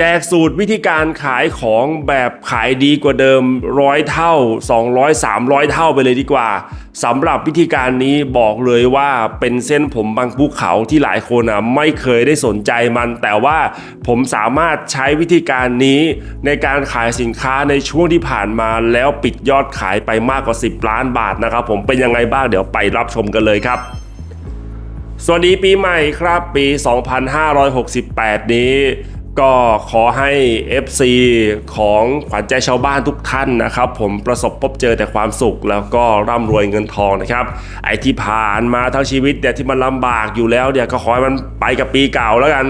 แจกสูตรวิธีการขายของแบบขายดีกว่าเดิมร้อยเท่า 200 300 เท่าไปเลยดีกว่าสำหรับวิธีการนี้บอกเลยว่าเป็นเส้นผมบางภูเขาที่หลายคนอะไม่เคยได้สนใจมัน แต่ว่าผมสามารถใช้วิธีการนี้ในการขายสินค้าในช่วงที่ผ่านมาแล้วปิดยอดขายไปมากกว่า 10 ล้านบาทนะครับ ผมเป็นยังไงบ้างเดี๋ยวไปรับชมกันเลยครับสวัสดีปีใหม่ครับปี 2568 นี้ ก็ขอให้ FC ของขวัญใจชาวบ้านทุกท่านนะครับ ผมประสบพบเจอแต่ความสุขแล้วก็ร่ำรวยเงินทองนะครับ ไอที่ผ่านมาทั้งชีวิตเนี่ยที่มันลำบากอยู่แล้วเนี่ยก็ขอให้มันไปกับปีเก่าแล้วกัน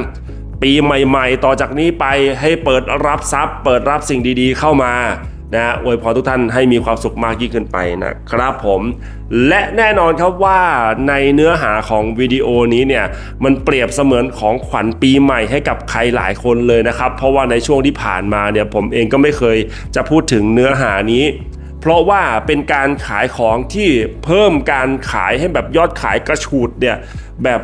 ปีใหม่ ๆ ต่อจากนี้ไปให้เปิดรับทรัพย์ เปิดรับสิ่งดีๆ เข้ามา นะอวยพรทุกท่านให้มีความสุขมากยิ่งขึ้นไปนะครับผมและแน่นอนครับว่าในเนื้อหาของวิดีโอนี้เนี่ยมันเปรียบเสมือนของขวัญปีใหม่ให้กับใครหลายคนเลยนะครับ เพราะว่าในช่วงที่ผ่านมาเนี่ยผมเองก็ไม่เคยจะพูดถึงเนื้อหานี้ ราะว่าเป็นการขายของที่เพิ่มการขายให้แบบยอดขายกระฉูดเนี่ยแบบ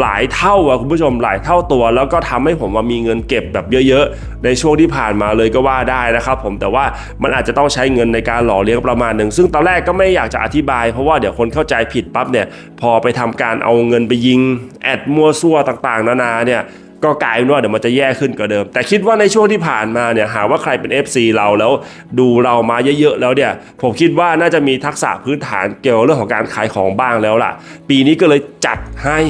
หลายเท่าอะคุณผู้ชมหลายเท่าตัว แล้วก็ทำให้ผมว่ามีเงินเก็บแบบเยอะๆ ในช่วงที่ผ่านมาเลยก็ว่าได้นะครับผมแต่ว่ามันอาจจะต้องใช้เงินในการหล่อเลี้ยงประมาณหนึ่ง ซึ่งตอนแรกก็ไม่อยากจะอธิบาย เพราะว่าเดี๋ยวคนเข้าใจผิดปั๊บเนี่ยพอไปทำการเอาเงินไปยิง แอดมั่วซั่วต่างๆ นานาเนี่ย ก็กลายเป็นว่าเดี๋ยวมันจะแย่ขึ้นกว่าเดิม แต่คิดว่าในช่วงที่ผ่านมาเนี่ยหาว่าใครเป็น FC เราแล้วดูเรามาเยอะๆแล้วเนี่ยผมคิดว่าน่าจะมีทักษะพื้นฐานเกี่ยวกับเรื่องของการขายของบ้างแล้วล่ะ ปีนี้ก็เลยจัดให้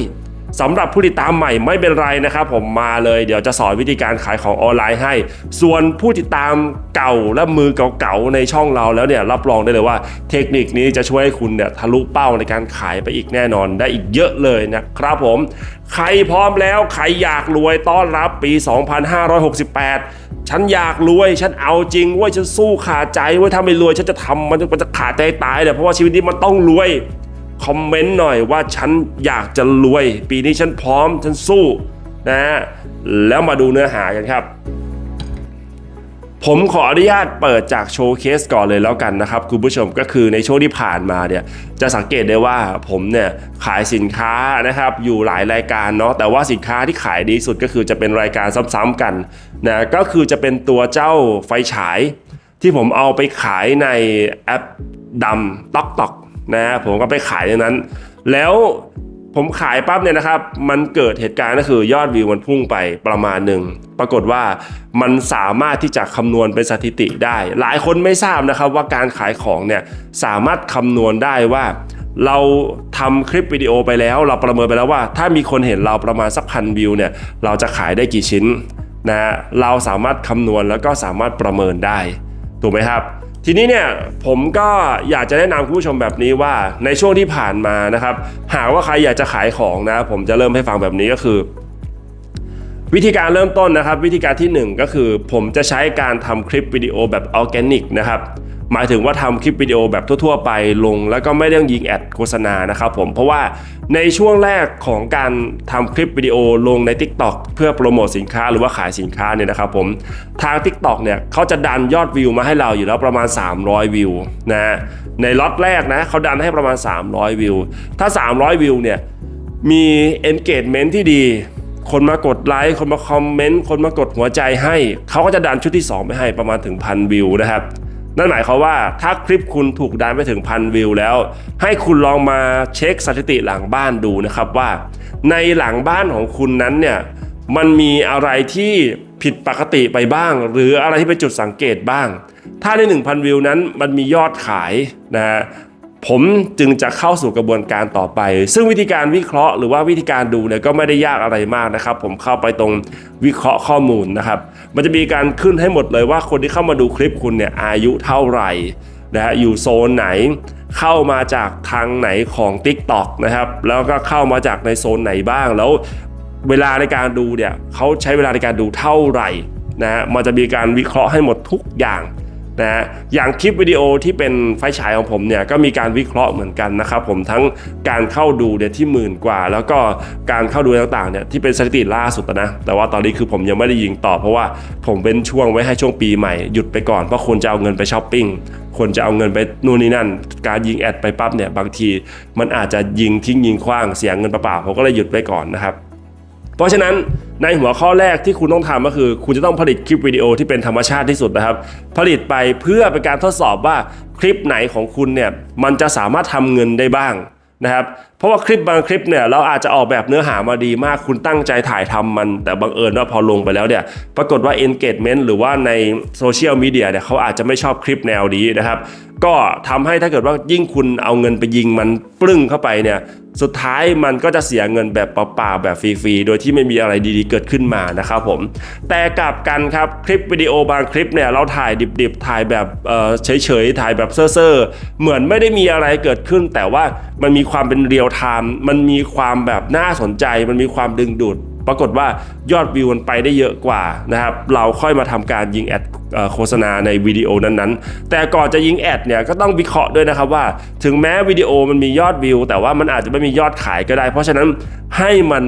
สำหรับผู้ติดตามใหม่ไม่เป็นไรนะครับผมมาเลยเดี๋ยวจะสอนวิธีการขายของออนไลน์ให้ ส่วนผู้ติดตามเก่าและมือเก่าๆในช่องเราแล้วเนี่ยรับรองได้เลยว่า เทคนิคนี้จะช่วยให้คุณเนี่ยทะลุเป้าในการขายไปอีกแน่นอนได้อีกเยอะเลยนะครับผม ใครพร้อมแล้วใครอยากรวยต้อนรับปี 2568 ฉันอยากรวยฉันเอาจริงว่าฉันสู้ขาดใจว่าถ้าไม่รวยฉันจะทำมันจะมันจะขาดใจตายเลยเพราะว่าชีวิตนี้มันต้องรวย คอมเมนต์หน่อยว่าฉันอยากจะรวย ปีนี้ฉันพร้อมฉันสู้นะฮะแล้วมาดูเนื้อหากันครับ ผมขออนุญาตเปิดจากโชว์เคสก่อนเลยแล้วกันนะครับคุณผู้ชมก็คือในช่วงที่ผ่านมาเนี่ยจะสังเกตได้ว่าผมเนี่ยขายสินค้านะครับอยู่หลายรายการเนาะแต่ว่าสินค้าที่ขายดีสุดก็คือจะเป็นรายการซ้ำๆกันนะก็คือจะเป็นตัวเจ้าไฟฉายที่ผมเอาไปขายในแอปดำต็อกต็อก นะผมก็ไปขายในนั้น แล้วผมขายปั๊บเนี่ยนะครับ มันเกิดเหตุการณ์ก็คือยอดวิวมันพุ่งไปประมาณหนึ่ง ปรากฏว่ามันสามารถที่จะคำนวณเป็นสถิติได้ หลายคนไม่ทราบนะครับว่าการขายของเนี่ยสามารถคำนวณได้ว่า เราทำคลิปวิดีโอไปแล้ว เราประเมินไปแล้วว่า ถ้ามีคนเห็นเราประมาณสักพันวิวเนี่ยเราจะขายได้กี่ชิ้นนะฮะเราสามารถคำนวณแล้วก็สามารถประเมินได้ ถูกไหมครับ ทีนี้เนี่ยผมก็อยากจะแนะนำคุณผู้ชมแบบนี้ว่าในช่วงที่ผ่านมานะครับ หากว่าใครอยากจะขายของนะ ผมจะเริ่มให้ฟังแบบนี้ก็คือ วิธีการเริ่มต้นนะครับ วิธีการที่ 1 ก็คือ ผมจะใช้การทำคลิปวิดีโอแบบออร์แกนิกนะครับ หมายถึงว่าทำคลิปวิดีโอแบบทั่ว ๆ ไปลง แล้วก็ไม่ต้องยิงแอดโฆษณานะครับผมเพราะว่าในช่วงแรกของการทำคลิปวิดีโอลงใน TikTok เพื่อโปรโมทสินค้าหรือว่าขายสินค้าเนี่ยนะครับผมทาง TikTok เนี่ยเขาจะดันยอดวิวมาให้เราอยู่แล้วประมาณ 300 วิวนะในล็อตแรกนะเขาดันให้ประมาณ 300 วิว ถ้า 300 วิวเนี่ยมี engagement ที่ดีคนมากดไลค์ คนมาคอมเมนต์ คนมากดหัวใจให้ เขาก็จะดันชุดที่ 2 ไปให้ประมาณถึงพันวิวนะครับ นั่นหมายความว่าถ้าคลิปคุณถูกดันไปถึงพันวิวแล้ว ให้คุณลองมาเช็คสถิติหลังบ้านดูนะครับว่า ในหลังบ้านของคุณนั้นเนี่ยมันมีอะไรที่ผิดปกติไปบ้าง หรืออะไรที่เป็นจุดสังเกตบ้าง ถ้าใน 1,000 วิวนั้นมันมียอดขายนะฮะ ผมจึงจะเข้าสู่กระบวนการต่อไป ซึ่งวิธีการวิเคราะห์หรือว่าวิธีการดูเนี่ยก็ไม่ได้ยากอะไรมากนะครับ ผมเข้าไปตรงวิเคราะห์ข้อมูลนะครับ มันจะมีการขึ้นให้หมดเลยว่าคนที่เข้ามาดูคลิปคุณเนี่ยอายุเท่าไหร่นะฮะอยู่โซนไหน เข้ามาจากทางไหนของ TikTok นะครับ แล้วก็เข้ามาจากในโซนไหนบ้างแล้วเวลาในการดูเนี่ยเขาใช้เวลาในการดูเท่าไหร่นะฮะมันจะมีการวิเคราะห์ให้หมดทุกอย่าง นะฮะอย่างคลิปวิดีโอที่เป็นไฟฉายของผมเนี่ยก็มีการวิเคราะห์เหมือนกันนะครับผมทั้งการเข้าดูเนี่ยที่หมื่นกว่า แล้วก็การเข้าดูต่างๆเนี่ยที่เป็นสถิติล่าสุดนะแต่ว่าตอนนี้คือผมยังไม่ได้ยิงต่อเพราะว่าผมเป็นช่วงไว้ให้ช่วงปีใหม่หยุดไปก่อนเพราะคนจะเอาเงินไปช้อปปิ้งคนจะเอาเงินไปนู่นนี่นั่น การยิงแอดไปปั๊บเนี่ยบางทีมันอาจจะยิงทิ้งยิงขว้างเสียเงินเปล่าๆผมก็เลยหยุดไปก่อนนะครับ เพราะฉะนั้น ในหัวข้อแรกที่คุณต้องทำก็คือ คุณจะต้องผลิตคลิปวิดีโอที่เป็นธรรมชาติที่สุดนะครับ ผลิตไปเพื่อเป็นการทดสอบว่าคลิปไหนของคุณเนี่ยมันจะสามารถทำเงินได้บ้างนะครับเพราะว่าคลิปบางคลิปเนี่ยเราอาจจะออกแบบเนื้อหามาดีมากคุณตั้งใจถ่ายทำมัน แต่บังเอิญว่าพอลงไปแล้วเนี่ยปรากฏว่า engagement หรือว่าในโซเชียลมีเดียเนี่ยเขาอาจจะไม่ชอบคลิปแนวนี้นะครับก็ทำให้ถ้าเกิดว่ายิ่งคุณเอาเงินไปยิงมันปลึ้งเข้าไปเนี่ย สุดท้ายมันก็จะเสียเงินแบบเปล่าๆแบบฟรีๆ โดยที่ไม่มีอะไรดีๆเกิดขึ้นมานะครับผม แต่กลับกันครับคลิปวิดีโอบางคลิปเนี่ยเราถ่ายดิบๆ ถ่ายแบบเฉยๆ ถ่ายแบบเซ่อๆ เหมือนไม่ได้มีอะไรเกิดขึ้น แต่ว่ามันมีความเป็นเรียลไทม์ มันมีความแบบน่าสนใจ มันมีความดึงดูด ปรากฏว่ายอดวิวมันไปได้เยอะกว่านะครับเราค่อยมาทำการยิงแอดโฆษณาในวิดีโอนั้นๆ แต่ก่อนจะยิงแอดเนี่ยก็ต้องวิเคราะห์ด้วยนะครับว่า ถึงแม้วิดีโอมันมียอดวิว แต่ว่ามันอาจจะไม่มียอดขายก็ได้ เพราะฉะนั้นให้มัน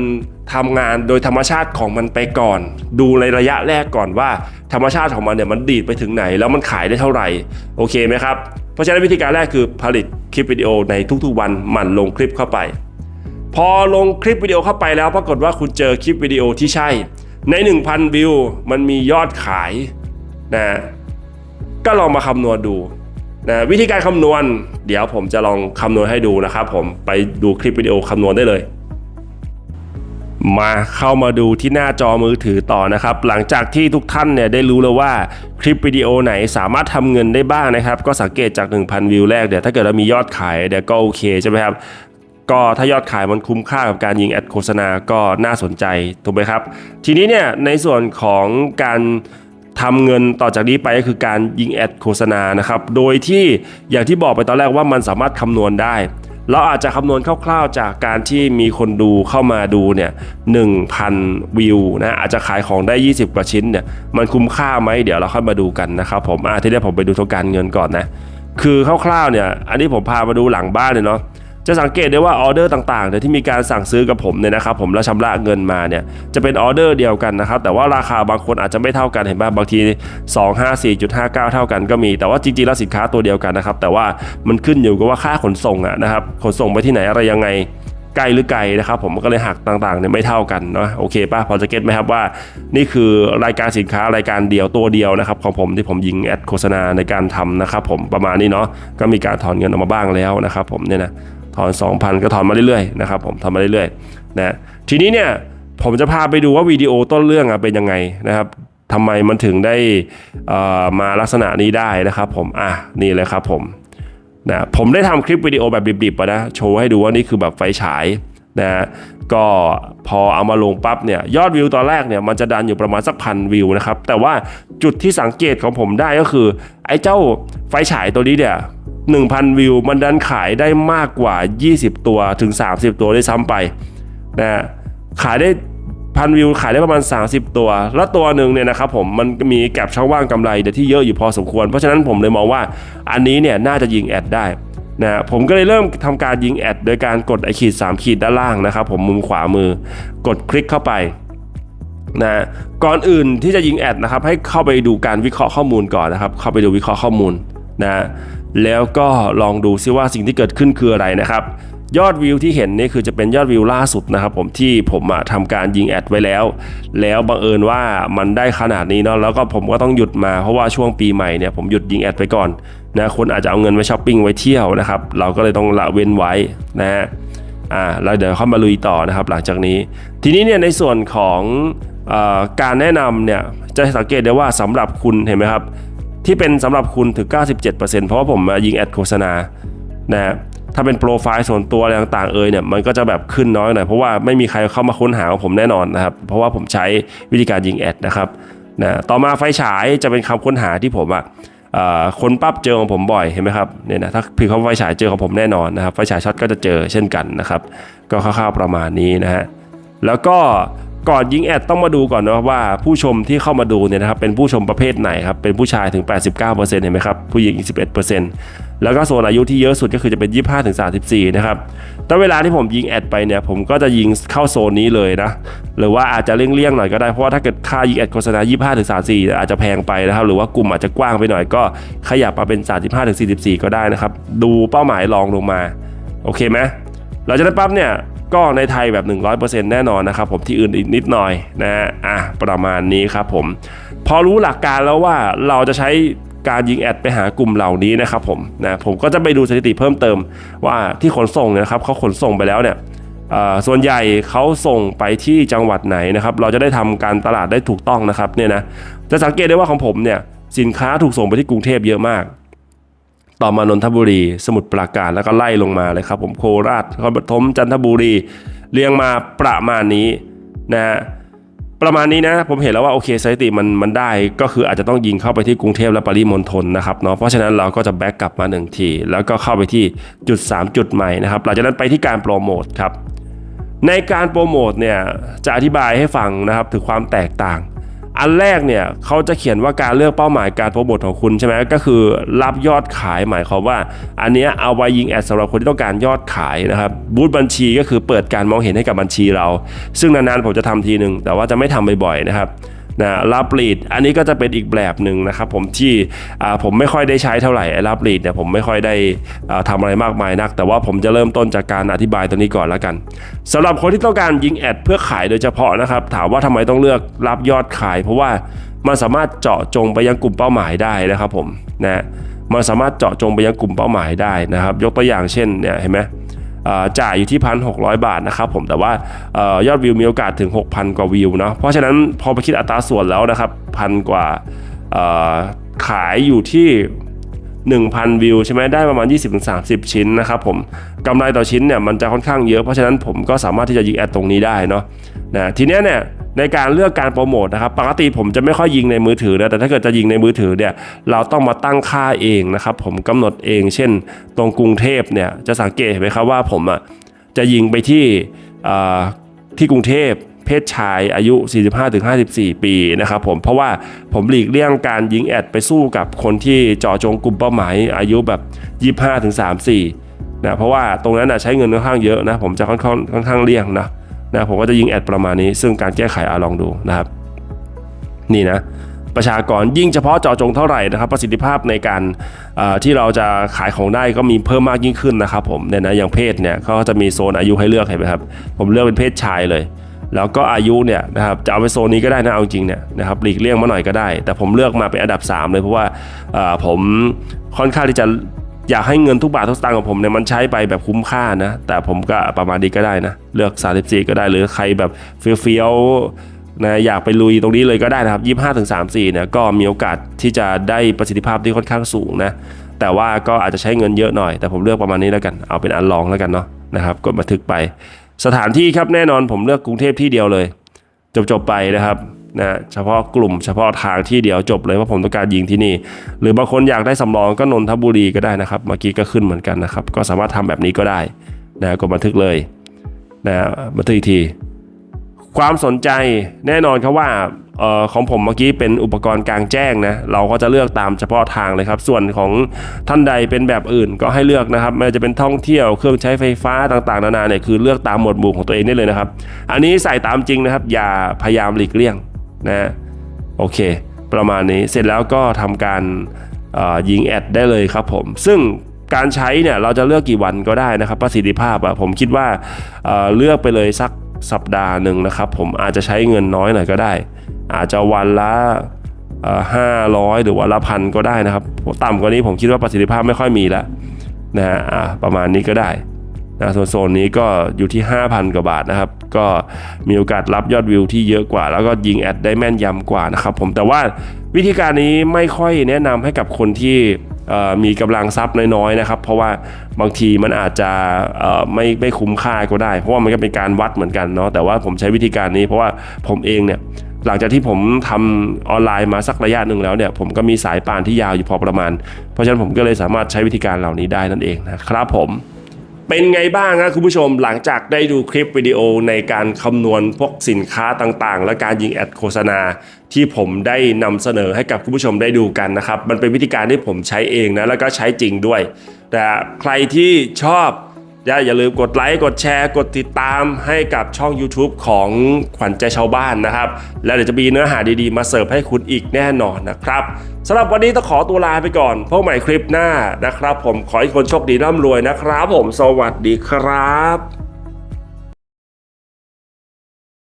ทำงานโดยธรรมชาติของมันไปก่อน ดูในระยะแรกก่อนว่า ธรรมชาติของมันเนี่ยมันดีดไปถึงไหน แล้วมันขายได้เท่าไหร่โอเคไหมครับเพราะฉะนั้นวิธีการแรกคือผลิตคลิปวิดีโอในทุกๆวันหมั่นลงคลิปเข้าไป พอลงคลิปวิดีโอเข้าไปแล้วปรากฏว่าคุณเจอคลิปวิดีโอที่ใช่ ใน 1,000 วิว มันมียอดขายนะก็ลองมาคำนวณดูนะวิธีการคำนวณ เดี๋ยวผมจะลองคำนวณให้ดูนะครับผมไปดูคลิปวิดีโอคำนวณได้เลย มาเข้ามาดูที่หน้าจอมือถือต่อนะครับ หลังจากที่ทุกท่านเนี่ยได้รู้แล้วว่าคลิปวิดีโอไหนสามารถทำเงินได้บ้างนะครับ ก็สังเกตจาก 1,000 วิวแรกเดี๋ยวถ้าเกิดเรามียอดขายเดี๋ยวก็โอเคใช่ไหมครับ ก็ถ้ายอดขายมันคุ้มค่ากับการยิงแอดโฆษณาก็น่าสนใจถูกไหมครับ ทีนี้เนี่ยในส่วนของการทำเงินต่อจากนี้ไปก็คือการยิงแอดโฆษณานะครับ โดยที่อย่างที่บอกไปตอนแรกว่ามันสามารถคำนวณได้ เราอาจจะคำนวณคร่าวๆจากการที่มีคนดูเข้ามาดูเนี่ย1,000 วิวนะอาจจะขายของได้ 20 กว่าชิ้นเนี่ยมันคุ้มค่าไหมเดี๋ยวเราค่อยมาดูกันนะครับผมอะทีนี้ผมไปดูตัวการเงินก่อนนะคือคร่าวๆเนี่ยอันนี้ผมพามาดูหลังบ้านเลยเนาะ จะสังเกตได้ว่าออเดอร์ต่างๆเนี่ยที่มีการสั่งซื้อกับผมเนี่ยนะครับผมแล้วชำระเงินมาเนี่ยจะเป็นออเดอร์เดียวกันนะครับแต่ว่าราคาบางคนอาจจะไม่เท่ากันเห็นป่ะบางที 254.59 เท่ากันก็มี แต่ว่าจริงๆแล้วสินค้าตัวเดียวกันนะครับแต่ว่ามันขึ้นอยู่กับว่าค่าขนส่งอะนะครับขนส่งไปที่ไหนอะไรยังไงไกลหรือไกลนะครับผมก็เลยหักต่างๆเนี่ยไม่เท่ากันเนาะโอเคป่ะพอจะเก็ตไหมครับว่า นี่คือรายการสินค้ารายการเดียวตัวเดียวนะครับของผมที่ผมยิงแอดโฆษณาในการทำนะครับผมประมาณนี้เนาะก็มีการถอนเงินออกมาบ้างแล้วนะครับผมเนี่ยนะ ถอน 2,000 ก็ถอนมาเรื่อยๆนะครับผมทำมาเรื่อยๆนะทีนี้เนี่ยผมจะพาไปดูว่าวิดีโอต้นเรื่องอเป็นยังไงนะครับทำไมมันถึงได้อ่อมาลักษณะนี้ได้นะครับผมอะนี่เลยครับผมนะผมได้ทำคลิปวิดีโอแบบดิบๆนะโชว์ให้ดูว่านี่คือแบบไฟฉายนะก็พอเอามาลงปั๊บเนี่ยยอดวิวตอนแรกเนี่ยมันจะดันอยู่ประมาณสักพันวิวนะครับ แต่ว่าจุดที่สังเกตของผมได้ก็คือ ไอ้เจ้าไฟฉายตัวนี้เนี่ย 1,000 วิว มันดันขายได้มากกว่า 20 ตัวถึง 30 ตัวได้ซ้ำไปนะขายได้พันวิวขายได้ประมาณ 30 ตัว แล้วตัวหนึ่งเนี่ยนะครับผมมันมีแก็บช่องว่างกำไรเดที่เยอะอยู่พอสมควร เพราะฉะนั้นผมเลยมองว่าอันนี้เนี่ยน่าจะยิงแอดได้นะผมก็เลยเริ่มทำการยิงแอดโดยการกดไอขีด3ขีดด้านล่างนะครับผมมุมขวามือกดคลิกเข้าไปนะก่อนอื่นที่จะยิงแอดนะครับให้เข้าไปดูการวิเคราะห์ข้อมูลก่อนนะครับเข้าไปดูวิเคราะห์ข้อมูลนะ แล้วก็ลองดูซิว่าสิ่งที่เกิดขึ้นคืออะไรนะครับ ยอดวิวที่เห็นนี่คือจะเป็นยอดวิวล่าสุดนะครับ ผมที่ผมทำการยิงแอดไว้แล้ว แล้วบังเอิญว่ามันได้ขนาดนี้เนาะแล้วก็ผมก็ต้องหยุดมาเพราะว่าช่วงปีใหม่เนี่ยผมหยุดยิงแอดไปก่อนนะคนอาจจะเอาเงินไว้ช้อปปิ้งไว้เที่ยวนะครับ เราก็เลยต้องละเว้นไว้นะฮะอ่าแล้วเดี๋ยวเข้ามาลุยต่อนะครับ หลังจากนี้ ทีนี้เนี่ยในส่วนของอการแนะนำเนี่ยจะสังเกตได้ว่าสำหรับคุณเห็นไหมครับ ที่เป็นสำหรับคุณถึง 97%เพราะว่าผมมายิงแอดโฆษณานะถ้าเป็นโปรไฟล์ส่วนตัวอะไรต่างๆเอ่ยเนี่ยมันก็จะแบบขึ้นน้อยหน่อยเพราะว่าไม่มีใครเข้ามาค้นหาของผมแน่นอนนะครับ เพราะว่าผมใช้วิธีการยิงแอดนะครับนะต่อมาไฟฉายจะเป็นคำค้นหาที่ผมอะเอ่อคนปั๊บเจอของผมบ่อยเห็นไหมครับเนี่ยนะถ้าพิมพ์คำไฟฉายเจอของผมแน่นอนนะครับไฟฉายช็อตก็จะเจอเช่นกันนะครับ ก็คร่าวๆประมาณนี้นะฮะแล้วก็ ก่อนยิงแอดต้องมาดูก่อนนะว่าผู้ชมที่เข้ามาดูเนี่ยนะครับเป็นผู้ชมประเภทไหนครับเป็นผู้ชายถึง 89%เห็นไหมครับผู้หญิง11%แล้วก็โซนอายุที่เยอะสุดก็คือจะเป็น 25ถึง34 นะครับแต่เวลาที่ผมยิงแอดไปเนี่ยผมก็จะยิงเข้าโซนนี้เลยนะหรือว่าอาจจะเลี่ยงๆหน่อยก็ได้เพราะว่าถ้าเกิดค่ายิงแอดโฆษณา 25ถึง34 อาจจะแพงไปนะครับหรือว่ากลุ่มอาจจะกว้างไปหน่อยก็ขยับมาเป็น 35ถึง44 ก็ได้นะครับดูเป้าหมายลองลงมาโอเคไหมหลังจากนั้นปั๊บเนี่ย ก็ในไทยแบบ 100%แน่นอนนะครับผมที่อื่นอีกนิดหน่อยนะฮะอะประมาณนี้ครับผม พอรู้หลักการแล้วว่าเราจะใช้การยิงแอดไปหากลุ่มเหล่านี้นะครับผมนะผมก็จะไปดูสถิติเพิ่มเติมว่าที่ขนส่งเนี่ยนะครับเขาขนส่งไปแล้วเนี่ยส่วนใหญ่เขาส่งไปที่จังหวัดไหนนะครับ เราจะได้ทำการตลาดได้ถูกต้องนะครับเนี่ยนะจะสังเกตได้ว่าของผมเนี่ยสินค้าถูกส่งไปที่กรุงเทพเยอะมาก ต่อมานนทบุรี สมุทรปราการแล้วก็ไล่ลงมาเลยครับผมโคราชนครปฐมจันทบุรี เรียงมาประมาณนี้นะฮะประมาณนี้นะผมเห็นแล้วว่าโอเคสถิติมันมันได้ก็คืออาจจะต้องยิงเข้าไปที่กรุงเทพและปริมณฑลนะครับเนาะเพราะฉะนั้นเราก็จะแบ็กกลับมาหนึ่งทีแล้วก็เข้าไปที่จุด 3 จุดใหม่นะครับหลังจากนั้นไปที่การโปรโมทครับในการโปรโมทเนี่ยจะอธิบายให้ฟังนะครับถึงความแตกต่าง อันแรกเนี่ยเขาจะเขียนว่าการเลือกเป้าหมายการโปรโมทของคุณใช่ไหมก็คือรับยอดขายหมายความว่า อันนี้เอาไว้ยิงแอดสำหรับคนที่ต้องการยอดขายนะครับบูธบัญชีก็คือเปิดการมองเห็นให้กับบัญชีเรา ซึ่งนานๆผมจะทำทีหนึ่งแต่ว่าจะไม่ทำบ่อยๆนะครับ นะรับลีดอันนี้ก็จะเป็นอีกแบบหนึ่งนะครับผมที่ผมไม่ค่อยได้ใช้เท่าไหร่ไอ้รับลีดเนี่ยผมไม่ค่อยได้อ่าทำอะไรมากมายนัก แต่ว่าผมจะเริ่มต้นจากการอธิบายตัวนี้ก่อนแล้วกันสำหรับคนที่ต้องการยิงแอดเพื่อขายโดยเฉพาะนะครับ ถามว่าทำไมต้องเลือกรับยอดขาย เพราะว่ามันสามารถเจาะจงไปยังกลุ่มเป้าหมายได้นะครับผมนะมันสามารถเจาะจงไปยังกลุ่มเป้าหมายได้นะครับ ยกตัวอย่างเช่นเนี่ยเห็นไหม จ่ายอยู่ที่ 1,600 บาทนะครับผมแต่ว่าออยอดวิวมีโอกาสถึง 6,000 กว่าวิวเนาะเพราะฉะนั้นพอไปคิดอัตราส่วนแล้วนะครับพันกว่าขายอยู่ที่1,000 วิวใช่ไหมได้ประมาณ 20-30 ชิ้นนะครับผมกำไรต่อชิ้นเนี่ยมันจะค่อนข้างเยอะเพราะฉะนั้นผมก็สามารถที่จะยิงแอดตรงนี้ได้เนาะนะทีเนี้ยเนี่ย ในการเลือกการโปรโมทนะครับปกติผมจะไม่ค่อยยิงในมือถือนะแต่ถ้าเกิดจะยิงในมือถือเนี่ยเราต้องมาตั้งค่าเองนะครับผมกำหนดเอง เช่น ตรงกรุงเทพเนี่ยจะสังเกตไหมครับว่าผมอะจะยิงไปที่ที่กรุงเทพเพศชายอายุ 45-54 ปีนะครับผมเพราะว่าผมหลีกเลี่ยงการยิงแอดไปสู้กับคนที่เจาะจงกลุ่มเป้าหมายอายุแบบ 25-34นะเพราะว่าตรงนั้นนะใช้เงินค่อนข้างเยอะนะผมจะค่อนข้างค่อนข้างเลี่ยงนะ นะผมก็จะยิงแอดประมาณนี้ ซึ่งการแก้ไขอลองดูนะครับ นี่นะประชากรยิ่งเฉพาะเจาะจงเท่าไหร่นะครับประสิทธิภาพในการที่เราจะขายของได้ก็มีเพิ่มมากยิ่งขึ้นนะครับผมเนี่ยนะอย่างเพศเนี่ยเขาก็จะมีโซนอายุให้เลือกเห็นไหมครับผมเลือกเป็นเพศชายเลย แล้วก็อายุเนี่ยนะครับจะเอาไปโซนนี้ก็ได้นะเอาจริงเนี่ยนะครับหลีกเลี่ยงมาหน่อยก็ได้ แต่ผมเลือกมาเป็นอันดับ 3 เลยเพราะว่าผมค่อนข้างที่จะ อยากให้เงินทุกบาททุกสตางค์ของผมเนี่ยมันใช้ไปแบบคุ้มค่านะ แต่ผมก็ประมาณนี้ก็ได้นะ เลือก 34 ก็ได้หรือใครแบบเฟี้ยวๆนะอยากไปลุยตรงนี้เลยก็ได้นะครับ 25ถึง34เนี่ยก็มีโอกาสที่จะได้ประสิทธิภาพที่ค่อนข้างสูงนะ แต่ว่าก็อาจจะใช้เงินเยอะหน่อย แต่ผมเลือกประมาณนี้แล้วกัน เอาเป็นอันลองแล้วกันเนาะนะครับ กดบันทึกไป สถานที่ครับแน่นอนผมเลือกกรุงเทพที่เดียวเลย จบๆไปนะครับ นะเฉพาะกลุ่มเฉพาะทางที่เดียวจบเลยว่าผมต้องการยิงที่นี่ หรือบางคนอยากได้สำรองก็นนทบุรีก็ได้นะครับ เมื่อกี้ก็ขึ้นเหมือนกันนะครับ ก็สามารถทำแบบนี้ก็ได้นะกดบันทึกเลยนะบันทึกอีกที ความสนใจแน่นอนครับว่าออของผมเมื่อกี้เป็นอุปกรณ์กลางแจ้งนะเราก็จะเลือกตามเฉพาะทางเลยครับ ส่วนของท่านใดเป็นแบบอื่นก็ให้เลือกนะครับไม่ว่าจะเป็นท่องเที่ยวเครื่องใช้ไฟฟ้าต่างๆนานาเนี่ยคือเลือกตามหมวดหมู่ของตัวเองได้เลยนะครับ อันนี้ใส่ตามจริงนะครับ อย่าพยายามหลีกเลี่ยง นะโอเค ประมาณนี้เสร็จแล้วก็ทำการยิงแอดได้เลยครับผม ซึ่งการใช้เนี่ยเราจะเลือกกี่วันก็ได้นะครับ ประสิทธิภาพอะผมคิดว่าเเลือกไปเลยสักสัปดาห์หนึ่งนะครับ ผมอาจจะใช้เงินน้อยหน่อยก็ได้ อาจจะวันละห้าร้อยหรือวันละพันก็ได้นะครับ ต่ำกว่านี้ผมคิดว่าประสิทธิภาพไม่ค่อยมีแล้วนะฮะประมาณนี้ก็ได้ นะส่วนโซนนี้ก็อยู่ที่ 5,000 กว่าบาทนะครับ ก็มีโอกาสรับยอดวิวที่เยอะกว่า แล้วก็ยิงแอดได้แม่นยำกว่านะครับผมแต่ว่าวิธีการนี้ไม่ค่อยแนะนำให้กับคนที่มีกำลังทรัพย์น้อยๆนะครับ เพราะว่าบางทีมันอาจจะไม่ไม่คุ้มค่าก็ได้ เพราะว่ามันก็เป็นการวัดเหมือนกันเนาะแต่ว่าผมใช้วิธีการนี้เพราะว่าผมเองเนี่ยหลังจากที่ผมทำออนไลน์มาสักระยะหนึ่งแล้วเนี่ยผมก็มีสายปานที่ยาวอยู่พอประมาณ เพราะฉะนั้นผมก็เลยสามารถใช้วิธีการเหล่านี้ได้นั่นเองนะครับผม เป็นไงบ้างครับคุณผู้ชมหลังจากได้ดูคลิปวิดีโอในการคำนวณพวกสินค้าต่างๆ และการยิงแอดโฆษณา ที่ผมได้นำเสนอให้กับคุณผู้ชมได้ดูกันนะครับ มันเป็นวิธีการที่ผมใช้เองนะแล้วก็ใช้จริงด้วย แต่ใครที่ชอบ อย่าอย่าลืมกดไลค์กดแชร์กดติดตามให้กับช่อง YouTube ของขวัญใจชาวบ้านนะครับ แล้วเดี๋ยวจะมีเนื้อหาดีๆ มาเสิร์ฟให้คุณอีกแน่นอนนะครับสำหรับวันนี้ต้องขอตัวลาไปก่อนพบใหม่คลิปหน้านะครับ ผมขอให้คนโชคดีร่ำรวยนะครับ ผมสวัสดีครับ